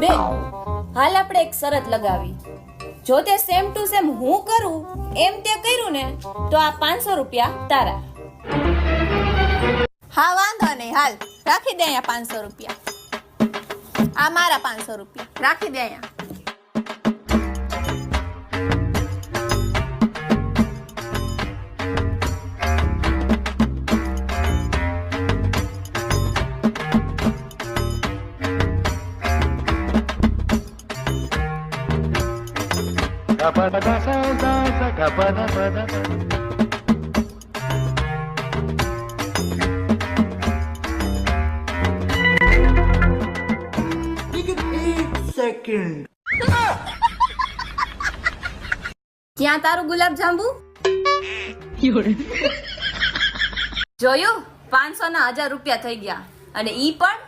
બેન હાલ આપણે એક શરત લગાવી. જો તે સેમ ટુ સેમ હું કરું, એમ તે કર્યું ને, તો આ પાંચસો રૂપિયા તારા. હા, વાંધો નહીં, હાલ. રાખી દે અહીંયા પાંચસો રૂપિયા. આ મારા પાંચસો રૂપિયા. રાખી દે અહીંયા. ક્યાં તારું ગુલાબ જાંબુ? જોયું? પાંચસો ના હજાર રૂપિયા થઈ ગયા. અને ઈ પણ